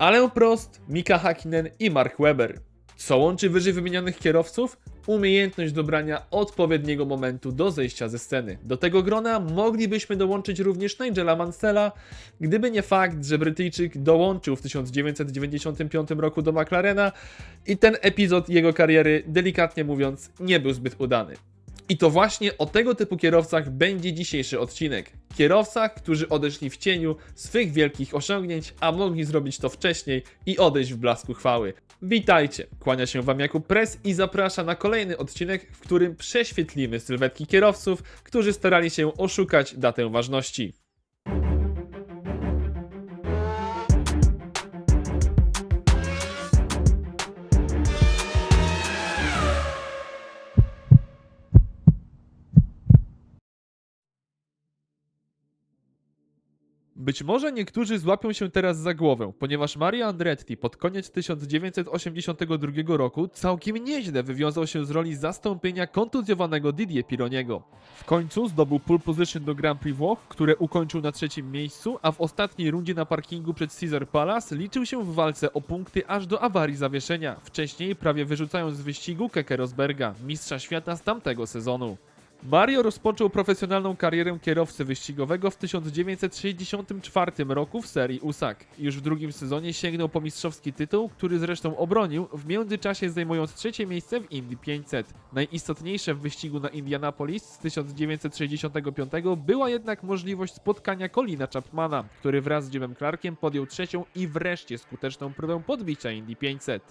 Alain Prost, Mika Hakkinen i Mark Webber. Co łączy wyżej wymienionych kierowców? Umiejętność dobrania odpowiedniego momentu do zejścia ze sceny. Do tego grona moglibyśmy dołączyć również Nigela Mansella, gdyby nie fakt, że Brytyjczyk dołączył w 1995 roku do McLarena i ten epizod jego kariery, delikatnie mówiąc, nie był zbyt udany. I to właśnie o tego typu kierowcach będzie dzisiejszy odcinek. Kierowcach, którzy odeszli w cieniu swych wielkich osiągnięć, a mogli zrobić to wcześniej i odejść w blasku chwały. Witajcie, kłania się Wam Jakub Press i zaprasza na kolejny odcinek, w którym prześwietlimy sylwetki kierowców, którzy starali się oszukać datę ważności. Być może niektórzy złapią się teraz za głowę, ponieważ Mario Andretti pod koniec 1982 roku całkiem nieźle wywiązał się z roli zastąpienia kontuzjowanego Didier Pironiego. W końcu zdobył pole position do Grand Prix Włoch, które ukończył na trzecim miejscu, a w ostatniej rundzie na parkingu przed Caesar Palace liczył się w walce o punkty aż do awarii zawieszenia, wcześniej prawie wyrzucając z wyścigu Keke Rosberga, mistrza świata z tamtego sezonu. Mario rozpoczął profesjonalną karierę kierowcy wyścigowego w 1964 roku w serii USAC. Już w drugim sezonie sięgnął po mistrzowski tytuł, który zresztą obronił, w międzyczasie zajmując trzecie miejsce w Indy 500. Najistotniejsze w wyścigu na Indianapolis z 1965 była jednak możliwość spotkania Colina Chapmana, który wraz z Jimem Clarkiem podjął trzecią i wreszcie skuteczną próbę podbicia Indy 500.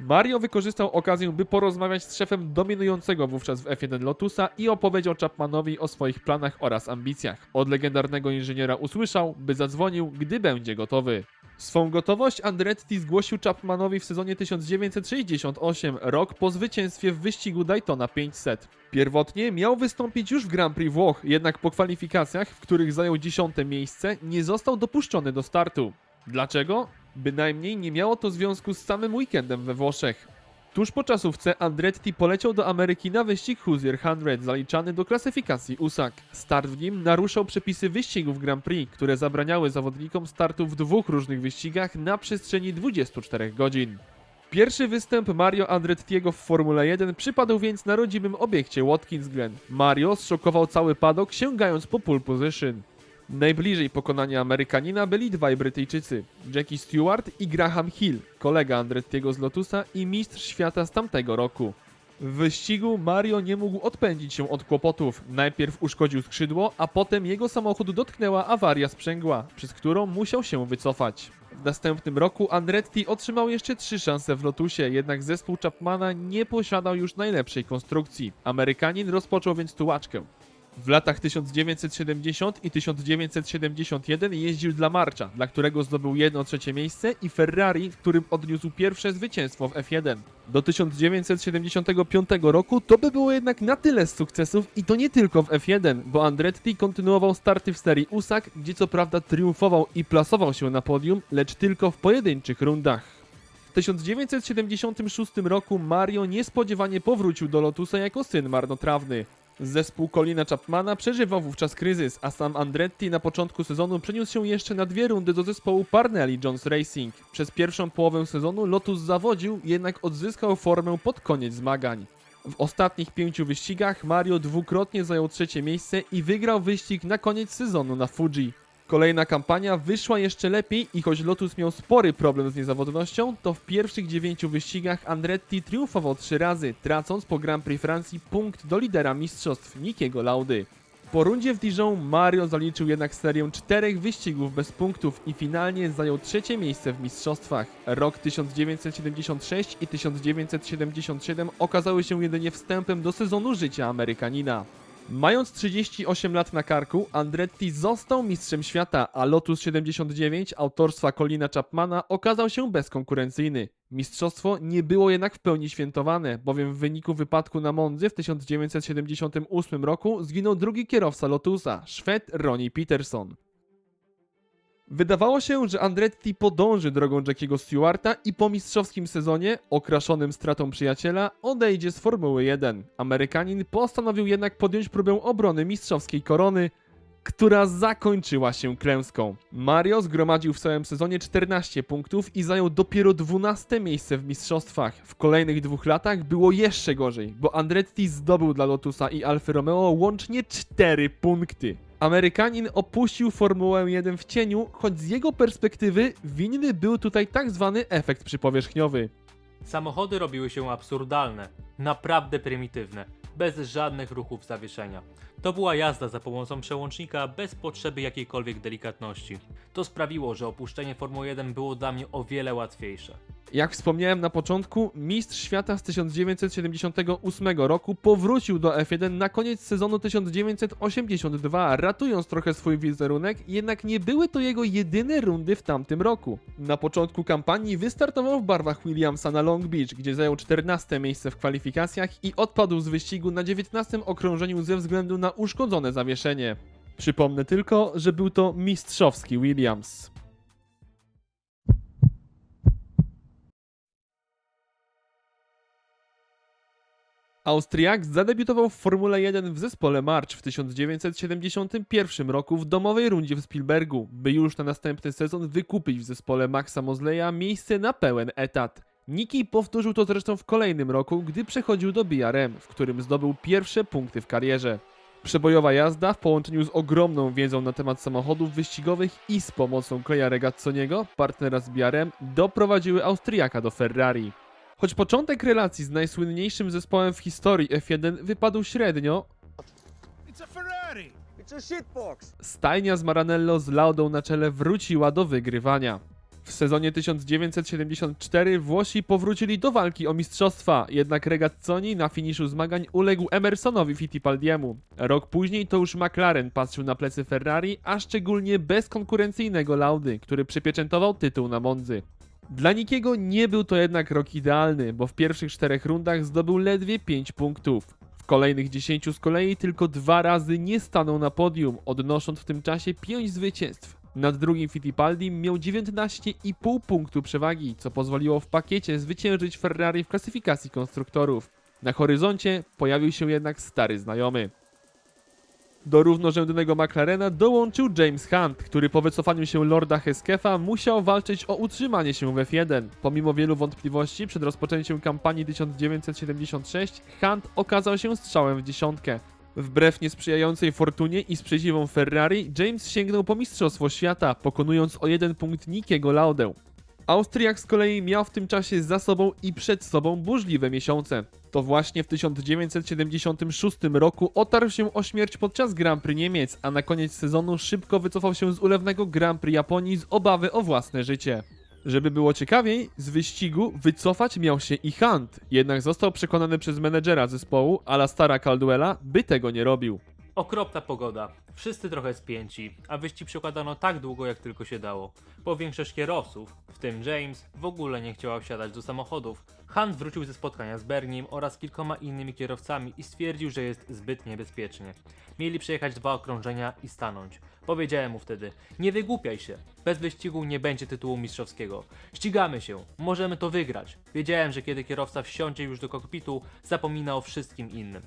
Mario wykorzystał okazję, by porozmawiać z szefem dominującego wówczas w F1 Lotusa i opowiedział Chapmanowi o swoich planach oraz ambicjach. Od legendarnego inżyniera usłyszał, by zadzwonił, gdy będzie gotowy. Swą gotowość Andretti zgłosił Chapmanowi w sezonie 1968, rok po zwycięstwie w wyścigu Daytona 500. Pierwotnie miał wystąpić już w Grand Prix Włoch, jednak po kwalifikacjach, w których zajął dziesiąte miejsce, nie został dopuszczony do startu. Dlaczego? Bynajmniej nie miało to związku z samym weekendem we Włoszech. Tuż po czasówce Andretti poleciał do Ameryki na wyścig Hoosier 100, zaliczany do klasyfikacji USAC. Start w nim naruszał przepisy wyścigów Grand Prix, które zabraniały zawodnikom startu w dwóch różnych wyścigach na przestrzeni 24 godzin. Pierwszy występ Mario Andrettiego w Formule 1 przypadł więc na rodzimym obiekcie Watkins Glen. Mario zszokował cały padok sięgając po pole position. Najbliżej pokonania Amerykanina byli dwaj Brytyjczycy, Jackie Stewart i Graham Hill, kolega Andrettiego z Lotusa i mistrz świata z tamtego roku. W wyścigu Mario nie mógł odpędzić się od kłopotów. Najpierw uszkodził skrzydło, a potem jego samochód dotknęła awaria sprzęgła, przez którą musiał się wycofać. W następnym roku Andretti otrzymał jeszcze trzy szanse w Lotusie, jednak zespół Chapmana nie posiadał już najlepszej konstrukcji. Amerykanin rozpoczął więc tułaczkę. W latach 1970 i 1971 jeździł dla Marcha, dla którego zdobył jedno trzecie miejsce i Ferrari, w którym odniósł pierwsze zwycięstwo w F1. Do 1975 roku to by było jednak na tyle z sukcesów i to nie tylko w F1, bo Andretti kontynuował starty w serii USAC, gdzie co prawda triumfował i plasował się na podium, lecz tylko w pojedynczych rundach. W 1976 roku Mario niespodziewanie powrócił do Lotusa jako syn marnotrawny. Zespół Colina Chapmana przeżywał wówczas kryzys, a sam Andretti na początku sezonu przeniósł się jeszcze na dwie rundy do zespołu Parnelli Jones Racing. Przez pierwszą połowę sezonu Lotus zawodził, jednak odzyskał formę pod koniec zmagań. W ostatnich pięciu wyścigach Mario dwukrotnie zajął trzecie miejsce i wygrał wyścig na koniec sezonu na Fuji. Kolejna kampania wyszła jeszcze lepiej i choć Lotus miał spory problem z niezawodnością, to w pierwszych dziewięciu wyścigach Andretti triumfował trzy razy, tracąc po Grand Prix Francji punkt do lidera mistrzostw Nikiego Laudy. Po rundzie w Dijon Mario zaliczył jednak serię czterech wyścigów bez punktów i finalnie zajął trzecie miejsce w mistrzostwach. Rok 1976 i 1977 okazały się jedynie wstępem do sezonu życia Amerykanina. Mając 38 lat na karku, Andretti został mistrzem świata, a Lotus 79 autorstwa Colina Chapmana okazał się bezkonkurencyjny. Mistrzostwo nie było jednak w pełni świętowane, bowiem w wyniku wypadku na Mondzy w 1978 roku zginął drugi kierowca Lotusa, Szwed Ronnie Peterson. Wydawało się, że Andretti podąży drogą Jackiego Stewarta i po mistrzowskim sezonie, okraszonym stratą przyjaciela, odejdzie z Formuły 1. Amerykanin postanowił jednak podjąć próbę obrony mistrzowskiej korony. która zakończyła się klęską. Mario zgromadził w całym sezonie 14 punktów i zajął dopiero 12 miejsce w mistrzostwach. W kolejnych dwóch latach było jeszcze gorzej, bo Andretti zdobył dla Lotusa i Alfa Romeo łącznie 4 punkty. Amerykanin opuścił Formułę 1 w cieniu, choć z jego perspektywy winny był tutaj tak zwany efekt przypowierzchniowy. Samochody robiły się absurdalne, naprawdę prymitywne, bez żadnych ruchów zawieszenia. To była jazda za pomocą przełącznika bez potrzeby jakiejkolwiek delikatności. To sprawiło, że opuszczenie Formuły 1 było dla mnie o wiele łatwiejsze. Jak wspomniałem na początku, mistrz świata z 1978 roku powrócił do F1 na koniec sezonu 1982, ratując trochę swój wizerunek, jednak nie były to jego jedyne rundy w tamtym roku. Na początku kampanii wystartował w barwach Williamsa na Long Beach, gdzie zajął 14 miejsce w kwalifikacjach i odpadł z wyścigu na 19 okrążeniu ze względu na uszkodzone zawieszenie. Przypomnę tylko, że był to mistrzowski Williams. Austriak zadebiutował w Formule 1 w zespole March w 1971 roku w domowej rundzie w Spielbergu, by już na następny sezon wykupić w zespole Maxa Mosleya miejsce na pełen etat. Niki powtórzył to zresztą w kolejnym roku, gdy przechodził do BRM, w którym zdobył pierwsze punkty w karierze. Przebojowa jazda w połączeniu z ogromną wiedzą na temat samochodów wyścigowych i z pomocą Kleja Regazzoniego, partnera z BRM, doprowadziły Austriaka do Ferrari. Choć początek relacji z najsłynniejszym zespołem w historii F1 wypadł średnio, It's a Ferrari! It's a shitbox. stajnia z Maranello z Laudą na czele wróciła do wygrywania. W sezonie 1974 Włosi powrócili do walki o mistrzostwa, jednak Regazzoni na finiszu zmagań uległ Emersonowi Fittipaldiemu. Rok później to już McLaren patrzył na plecy Ferrari, a szczególnie bezkonkurencyjnego Laudy, który przypieczętował tytuł na Mondzy. Dla Nikiego nie był to jednak rok idealny, bo w pierwszych czterech rundach zdobył ledwie 5 punktów. W kolejnych 10 z kolei tylko dwa razy nie stanął na podium, odnosząc w tym czasie 5 zwycięstw. Nad drugim Fittipaldi miał 19,5 punktu przewagi, co pozwoliło w pakiecie zwyciężyć Ferrari w klasyfikacji konstruktorów. Na horyzoncie pojawił się jednak stary znajomy. Do równorzędnego McLarena dołączył James Hunt, który po wycofaniu się Lorda Heskefa musiał walczyć o utrzymanie się w F1. Pomimo wielu wątpliwości przed rozpoczęciem kampanii 1976, Hunt okazał się strzałem w dziesiątkę. Wbrew niesprzyjającej fortunie i sprzeciwom Ferrari, James sięgnął po Mistrzostwo Świata, pokonując o jeden punkt Nikiego Laudę. Austriak z kolei miał w tym czasie za sobą i przed sobą burzliwe miesiące. To właśnie w 1976 roku otarł się o śmierć podczas Grand Prix Niemiec, a na koniec sezonu szybko wycofał się z ulewnego Grand Prix Japonii z obawy o własne życie. Żeby było ciekawiej, z wyścigu wycofać miał się i Hunt, jednak został przekonany przez menedżera zespołu, Alastara Caldwella, by tego nie robił. Okropna pogoda, wszyscy trochę spięci, a wyścig przekładano tak długo jak tylko się dało. Bo większość kierowców, w tym James, w ogóle nie chciała wsiadać do samochodów. Hunt wrócił ze spotkania z Berniem oraz kilkoma innymi kierowcami i stwierdził, że jest zbyt niebezpiecznie. Mieli przejechać dwa okrążenia i stanąć. Powiedziałem mu wtedy, nie wygłupiaj się, bez wyścigu nie będzie tytułu mistrzowskiego. Ścigamy się, możemy to wygrać. Wiedziałem, że kiedy kierowca wsiądzie już do kokpitu, zapomina o wszystkim innym.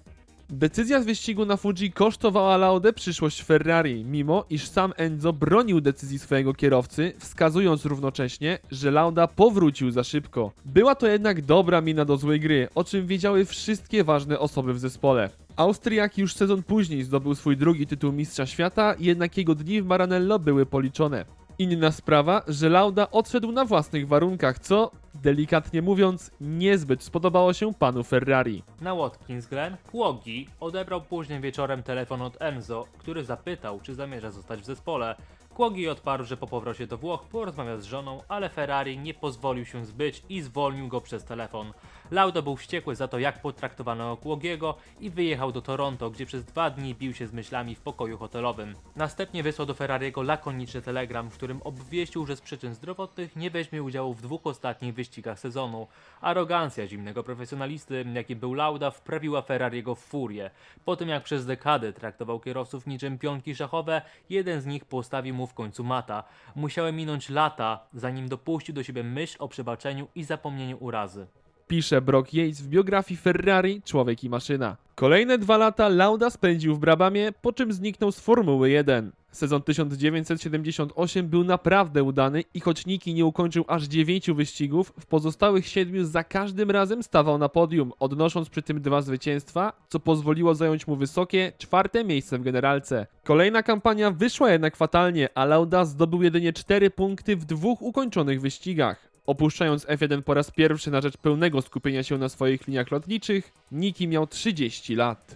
Decyzja z wyścigu na Fuji kosztowała Laudę przyszłość Ferrari, mimo iż sam Enzo bronił decyzji swojego kierowcy, wskazując równocześnie, że Lauda powrócił za szybko. Była to jednak dobra mina do złej gry, o czym wiedziały wszystkie ważne osoby w zespole. Austriak już sezon później zdobył swój drugi tytuł Mistrza Świata, jednak jego dni w Maranello były policzone. Inna sprawa, że Lauda odszedł na własnych warunkach, co, delikatnie mówiąc, niezbyt spodobało się panu Ferrari. Na Watkins Glen Kłogi odebrał późnym wieczorem telefon od Enzo, który zapytał, czy zamierza zostać w zespole. Kłogi odparł, że po powrocie do Włoch porozmawia z żoną, ale Ferrari nie pozwolił się zbyć i zwolnił go przez telefon. Lauda był wściekły za to, jak potraktowano Kłogiego i wyjechał do Toronto, gdzie przez dwa dni bił się z myślami w pokoju hotelowym. Następnie wysłał do Ferrariego lakoniczny telegram, w którym obwieścił, że z przyczyn zdrowotnych nie weźmie udziału w dwóch ostatnich wyścigach sezonu. Arogancja zimnego profesjonalisty, jakim był Lauda, wprawiła Ferrariego w furię. Po tym jak przez dekadę traktował kierowców niczym pionki szachowe, jeden z nich postawił mu w końcu mata. Musiały minąć lata, zanim dopuścił do siebie myśl o przebaczeniu i zapomnieniu urazy. Pisze Brock Yates w biografii Ferrari Człowiek i Maszyna. Kolejne dwa lata Lauda spędził w Brabamie, po czym zniknął z Formuły 1. Sezon 1978 był naprawdę udany i choć Niki nie ukończył aż 9 wyścigów, w pozostałych 7 za każdym razem stawał na podium, odnosząc przy tym dwa zwycięstwa, co pozwoliło zająć mu wysokie czwarte miejsce w generalce. Kolejna kampania wyszła jednak fatalnie, a Lauda zdobył jedynie 4 punkty w dwóch ukończonych wyścigach. Opuszczając F1 po raz pierwszy na rzecz pełnego skupienia się na swoich liniach lotniczych, Niki miał 30 lat.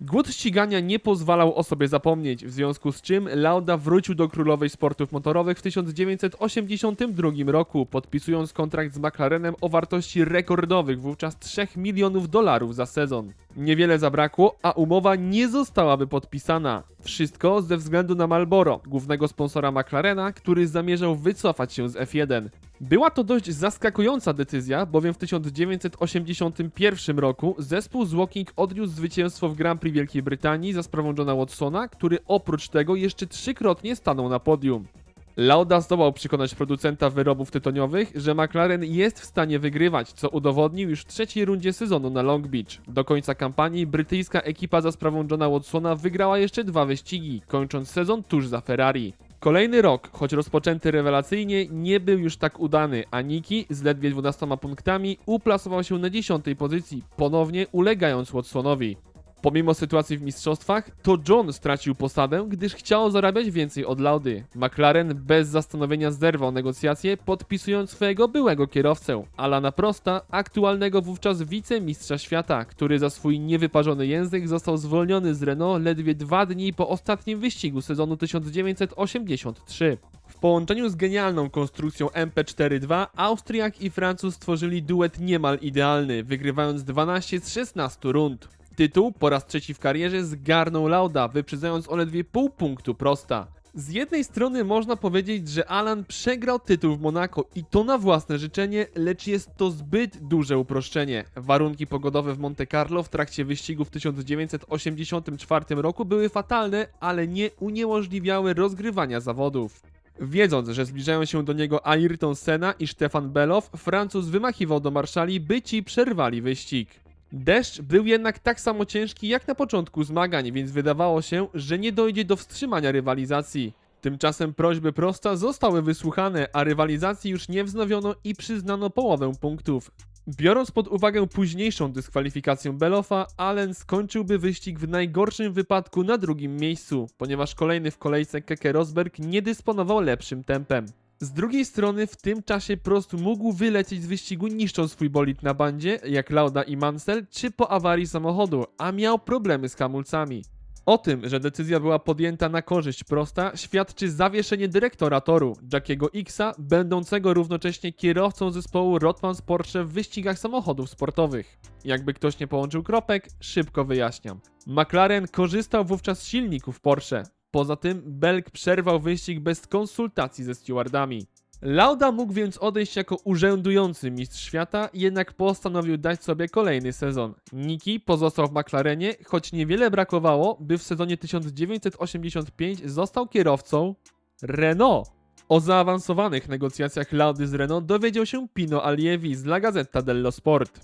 Głód ścigania nie pozwalał o sobie zapomnieć, w związku z czym Lauda wrócił do królowej sportów motorowych w 1982 roku, podpisując kontrakt z McLarenem o wartości rekordowych wówczas 3 milionów dolarów za sezon. Niewiele zabrakło, a umowa nie zostałaby podpisana. Wszystko ze względu na Marlboro, głównego sponsora McLarena, który zamierzał wycofać się z F1. Była to dość zaskakująca decyzja, bowiem w 1981 roku zespół z Woking odniósł zwycięstwo w Grand Prix Wielkiej Brytanii za sprawą Johna Watsona, który oprócz tego jeszcze trzykrotnie stanął na podium. Lauda zdołał przekonać producenta wyrobów tytoniowych, że McLaren jest w stanie wygrywać, co udowodnił już w trzeciej rundzie sezonu na Long Beach. Do końca kampanii brytyjska ekipa za sprawą Johna Watsona wygrała jeszcze dwa wyścigi, kończąc sezon tuż za Ferrari. Kolejny rok, choć rozpoczęty rewelacyjnie, nie był już tak udany, a Niki z ledwie 12 punktami uplasował się na 10 pozycji, ponownie ulegając Watsonowi. Pomimo sytuacji w mistrzostwach, to John stracił posadę, gdyż chciał zarabiać więcej od Laudy. McLaren bez zastanowienia zerwał negocjacje, podpisując swojego byłego kierowcę, Alana Prosta, aktualnego wówczas wicemistrza świata, który za swój niewyparzony język został zwolniony z Renault ledwie dwa dni po ostatnim wyścigu sezonu 1983. W połączeniu z genialną konstrukcją MP4-2 Austriak i Francuz stworzyli duet niemal idealny, wygrywając 12 z 16 rund. Tytuł po raz trzeci w karierze zgarnął Lauda, wyprzedzając o ledwie pół punktu prosta. Z jednej strony można powiedzieć, że Alan przegrał tytuł w Monako i to na własne życzenie, lecz jest to zbyt duże uproszczenie. Warunki pogodowe w Monte Carlo w trakcie wyścigu w 1984 roku były fatalne, ale nie uniemożliwiały rozgrywania zawodów. Wiedząc, że zbliżają się do niego Ayrton Senna i Stefan Below, Francuz wymachiwał do marszali, by ci przerwali wyścig. Deszcz był jednak tak samo ciężki jak na początku zmagań, więc wydawało się, że nie dojdzie do wstrzymania rywalizacji. Tymczasem prośby prosta zostały wysłuchane, a rywalizacji już nie wznowiono i przyznano połowę punktów. Biorąc pod uwagę późniejszą dyskwalifikację Belofa, Allen skończyłby wyścig w najgorszym wypadku na drugim miejscu, ponieważ kolejny w kolejce Keke Rosberg nie dysponował lepszym tempem. Z drugiej strony w tym czasie Prost mógł wylecieć z wyścigu niszcząc swój bolid na bandzie, jak Lauda i Mansell, czy po awarii samochodu, a miał problemy z hamulcami. O tym, że decyzja była podjęta na korzyść Prosta, świadczy zawieszenie dyrektora toru, Jackiego Xa, będącego równocześnie kierowcą zespołu Rotmans Porsche w wyścigach samochodów sportowych. Jakby ktoś nie połączył kropek, szybko wyjaśniam. McLaren korzystał wówczas z silników Porsche. Poza tym Belk przerwał wyścig bez konsultacji ze stewardami. Lauda mógł więc odejść jako urzędujący mistrz świata, jednak postanowił dać sobie kolejny sezon. Niki pozostał w McLarenie, choć niewiele brakowało, by w sezonie 1985 został kierowcą Renault. O zaawansowanych negocjacjach Laudy z Renault dowiedział się Pino Allievi z La Gazzetta dello Sport.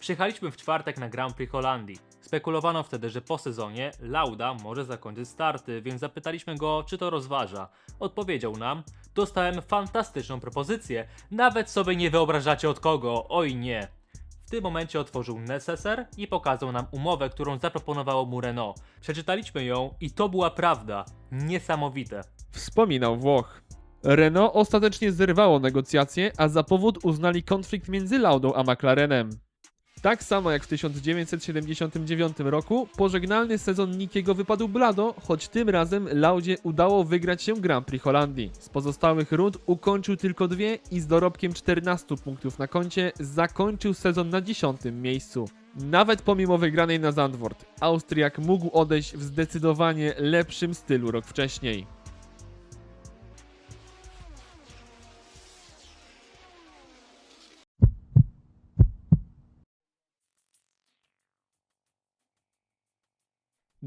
Przyjechaliśmy w czwartek na Grand Prix Holandii. Spekulowano wtedy, że po sezonie Lauda może zakończyć starty, więc zapytaliśmy go, czy to rozważa. Odpowiedział nam: Dostałem fantastyczną propozycję, nawet sobie nie wyobrażacie od kogo, oj nie. W tym momencie otworzył Necessaire i pokazał nam umowę, którą zaproponowało mu Renault. Przeczytaliśmy ją i to była prawda. Niesamowite. Wspominał Włoch. Renault ostatecznie zerwało negocjacje, a za powód uznali konflikt między Laudą a McLarenem. Tak samo jak w 1979 roku, pożegnalny sezon Nikiego wypadł blado, choć tym razem Laudzie udało wygrać się Grand Prix Holandii. Z pozostałych rund ukończył tylko dwie i z dorobkiem 14 punktów na koncie zakończył sezon na 10 miejscu. Nawet pomimo wygranej na Zandvoort, Austriak mógł odejść w zdecydowanie lepszym stylu rok wcześniej.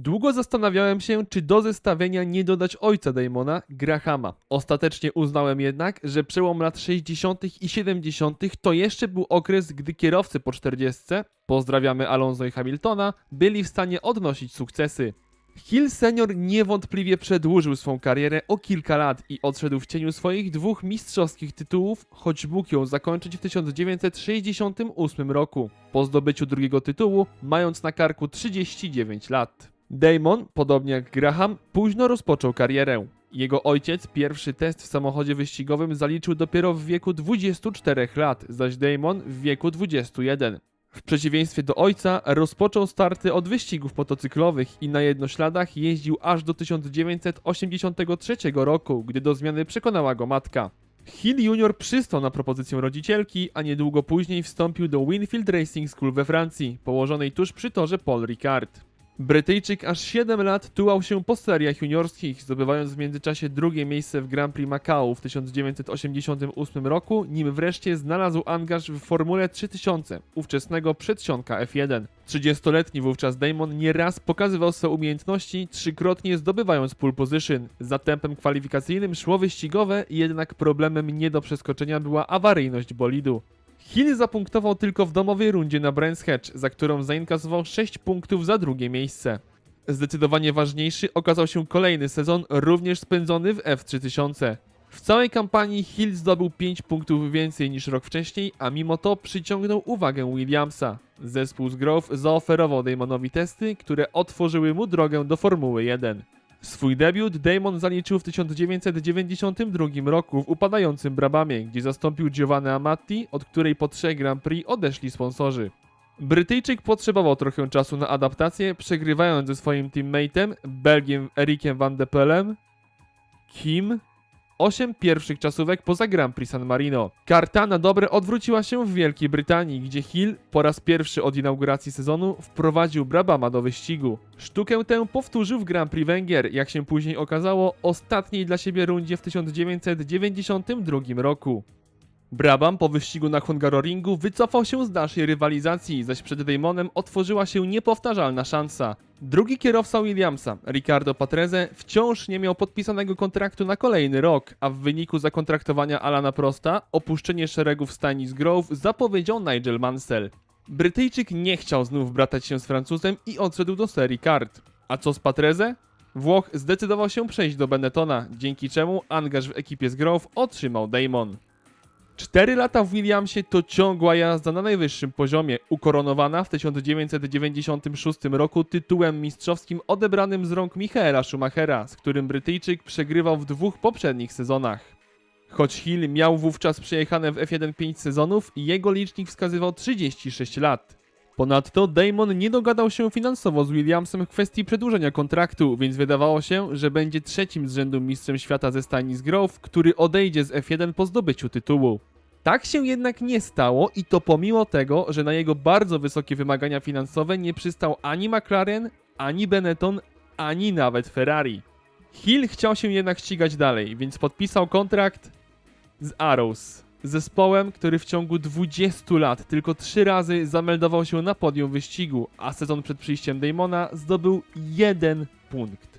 Długo zastanawiałem się, czy do zestawienia nie dodać ojca Damona, Grahama. Ostatecznie uznałem jednak, że przełom lat 60. i 70. to jeszcze był okres, gdy kierowcy po 40, pozdrawiamy Alonso i Hamiltona, byli w stanie odnosić sukcesy. Hill senior niewątpliwie przedłużył swą karierę o kilka lat i odszedł w cieniu swoich dwóch mistrzowskich tytułów, choć mógł ją zakończyć w 1968 roku, po zdobyciu drugiego tytułu, mając na karku 39 lat. Damon, podobnie jak Graham, późno rozpoczął karierę. Jego ojciec pierwszy test w samochodzie wyścigowym zaliczył dopiero w wieku 24 lat, zaś Damon w wieku 21. W przeciwieństwie do ojca, rozpoczął starty od wyścigów motocyklowych i na jednośladach jeździł aż do 1983 roku, gdy do zmiany przekonała go matka. Hill Jr. przystał na propozycję rodzicielki, a niedługo później wstąpił do Winfield Racing School we Francji, położonej tuż przy torze Paul Ricard. Brytyjczyk aż 7 lat tułał się po seriach juniorskich, zdobywając w międzyczasie drugie miejsce w Grand Prix Macau w 1988 roku, nim wreszcie znalazł angaż w Formule 3000, ówczesnego przedsionka F1. 30-letni wówczas Damon nieraz pokazywał swoje umiejętności, trzykrotnie zdobywając pole position. Za tempem kwalifikacyjnym szło wyścigowe, jednak problemem nie do przeskoczenia była awaryjność bolidu. Hill zapunktował tylko w domowej rundzie na Brands Hatch, za którą zainkasował 6 punktów za drugie miejsce. Zdecydowanie ważniejszy okazał się kolejny sezon, również spędzony w F3000. W całej kampanii Hill zdobył 5 punktów więcej niż rok wcześniej, a mimo to przyciągnął uwagę Williamsa. Zespół z Grove zaoferował Damonowi testy, które otworzyły mu drogę do Formuły 1. Swój debiut Damon zaliczył w 1992 roku w upadającym Brabamie, gdzie zastąpił Giovanna Amatti, od której po trzech Grand Prix odeszli sponsorzy. Brytyjczyk potrzebował trochę czasu na adaptację, przegrywając ze swoim teammatem, Belgiem Erikiem van de Pelem, Kim, 8 pierwszych czasówek poza Grand Prix San Marino. Karta na dobre odwróciła się w Wielkiej Brytanii, gdzie Hill po raz pierwszy od inauguracji sezonu wprowadził Brabama do wyścigu. Sztukę tę powtórzył w Grand Prix Węgier, jak się później okazało, ostatniej dla siebie rundzie w 1992 roku. Brabham po wyścigu na Hungaroringu wycofał się z dalszej rywalizacji, zaś przed Damonem otworzyła się niepowtarzalna szansa. Drugi kierowca Williamsa, Ricardo Patrese, wciąż nie miał podpisanego kontraktu na kolejny rok, a w wyniku zakontraktowania Alana Prosta opuszczenie szeregów stajni z Grove zapowiedział Nigel Mansell. Brytyjczyk nie chciał znów bratać się z Francuzem i odszedł do serii kart. A co z Patrese? Włoch zdecydował się przejść do Benettona, dzięki czemu angaż w ekipie z Grove otrzymał Damon. Cztery lata w Williamsie to ciągła jazda na najwyższym poziomie, ukoronowana w 1996 roku tytułem mistrzowskim odebranym z rąk Michaela Schumachera, z którym Brytyjczyk przegrywał w dwóch poprzednich sezonach. Choć Hill miał wówczas przejechane w F1 5 sezonów, jego licznik wskazywał 36 lat. Ponadto Damon nie dogadał się finansowo z Williamsem w kwestii przedłużenia kontraktu, więc wydawało się, że będzie trzecim z rzędu mistrzem świata ze stajni z Grove, który odejdzie z F1 po zdobyciu tytułu. Tak się jednak nie stało i to pomimo tego, że na jego bardzo wysokie wymagania finansowe nie przystał ani McLaren, ani Benetton, ani nawet Ferrari. Hill chciał się jednak ścigać dalej, więc podpisał kontrakt z Arrows, zespołem, który w ciągu 20 lat tylko 3 razy zameldował się na podium wyścigu, a sezon przed przyjściem Damona zdobył jeden punkt.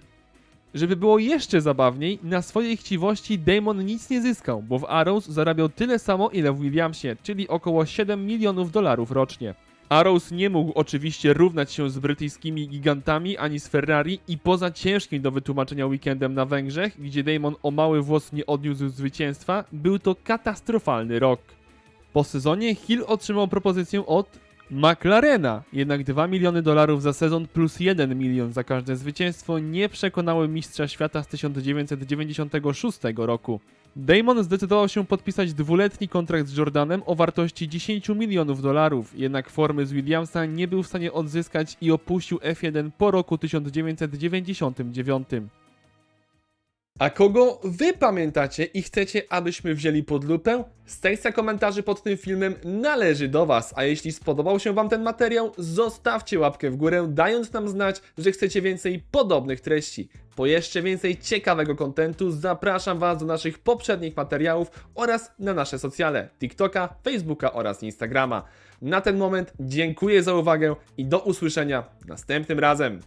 Żeby było jeszcze zabawniej, na swojej chciwości Damon nic nie zyskał, bo w Arrows zarabiał tyle samo ile w Williamsie, czyli około 7 milionów dolarów rocznie. Arrows nie mógł oczywiście równać się z brytyjskimi gigantami ani z Ferrari i poza ciężkim do wytłumaczenia weekendem na Węgrzech, gdzie Damon o mały włos nie odniósł zwycięstwa, był to katastrofalny rok. Po sezonie Hill otrzymał propozycję od McLarena, jednak 2 miliony dolarów za sezon plus 1 milion za każde zwycięstwo nie przekonały mistrza świata z 1996 roku. Damon zdecydował się podpisać dwuletni kontrakt z Jordanem o wartości 10 milionów dolarów, jednak formy z Williamsa nie był w stanie odzyskać i opuścił F1 po roku 1999. A kogo wy pamiętacie i chcecie, abyśmy wzięli pod lupę? Sekcja komentarzy pod tym filmem należy do was, a jeśli spodobał się wam ten materiał, zostawcie łapkę w górę, dając nam znać, że chcecie więcej podobnych treści. Po jeszcze więcej ciekawego kontentu zapraszam was do naszych poprzednich materiałów oraz na nasze socjale TikToka, Facebooka oraz Instagrama. Na ten moment dziękuję za uwagę i do usłyszenia następnym razem.